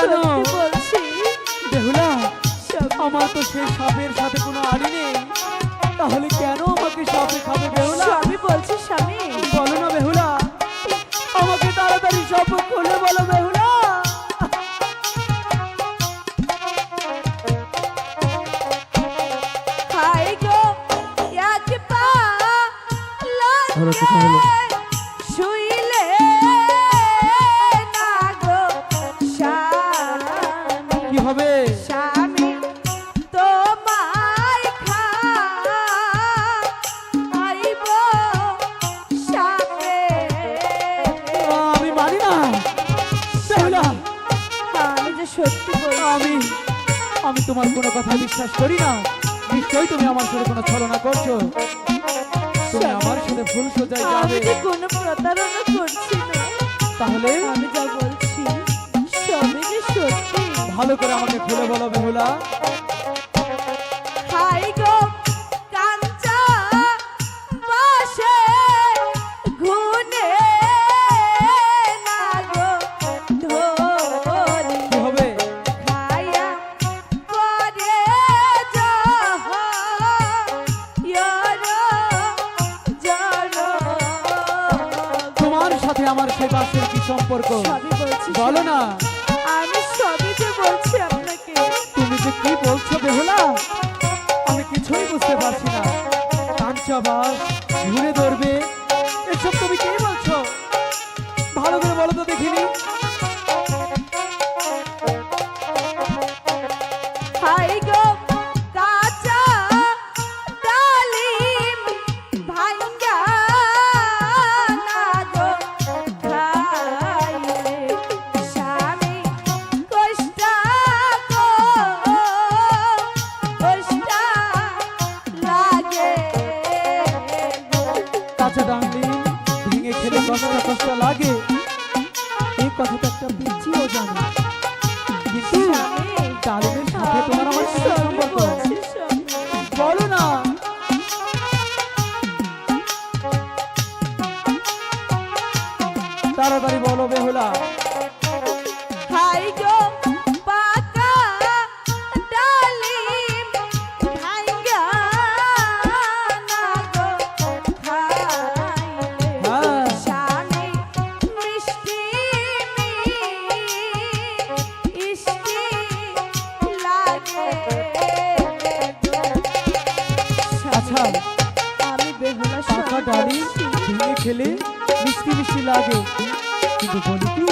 কেন বলছি। বেহুলা আমার তো সেই সাপের সাথে কোনো আড়ি নেই। তাহলে কেন আমাকে সাপে খাবে বেহুলা? স্বামী বলছি স্বামী। বলো না বেহুলা। আমাকে তাড়াতাড়ি সব খুলে বলো বেহুলা। হলো, কোথায় হলো? হবে? স্বামী তোমায় খাইব সাথে আমি মানি না। বেহুলা আমি যে সত্যি আমি আমি তোমার কোনো কথা বিশ্বাস করি না। নিশ্চয়ই তুমি আমার সাথে কোনো ছলনা করছ। তুমি আমার সাথে ভুল আমি যাবে। যে কোনো প্রতারণা করছি না। তাহলে? আমি যা বলছি ভালো করে আমাকে খুলে বলো বেহুলা আমার সেই বাসের কি সম্পর্ক? বলো না। আমি সবই যে বলছি আপনাকে। তুমি যে কি বলছো বেহুলা, আমি কিছুই বুঝতে পারছি না। কাঞ্চা বাস ঘুরে ধরবে, এসব তুমি কি বলছো? ভালো করে বলো তো দেখিনি। লাগে। এই কথাটা একটা পিছিয়েও জানে। কিন্তু স্বামী সাথে তোমার আমার সম্পর্ক? বলো না। তাড়াতাড়ি বলো বেহুলা। আচ্ছা আমি বেহুলা সব ডালি খেলে মিষ্টি মিষ্টি লাগে। কিন্তু বলি কি?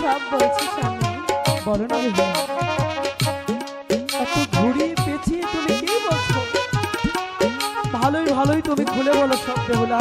সব বলছি স্বামী বলো না এত ঘুরিয়ে পেঁচিয়ে তুমি কি বলছো? ভালোই ভালোই তুমি খুলে বলো সব বেহুলা।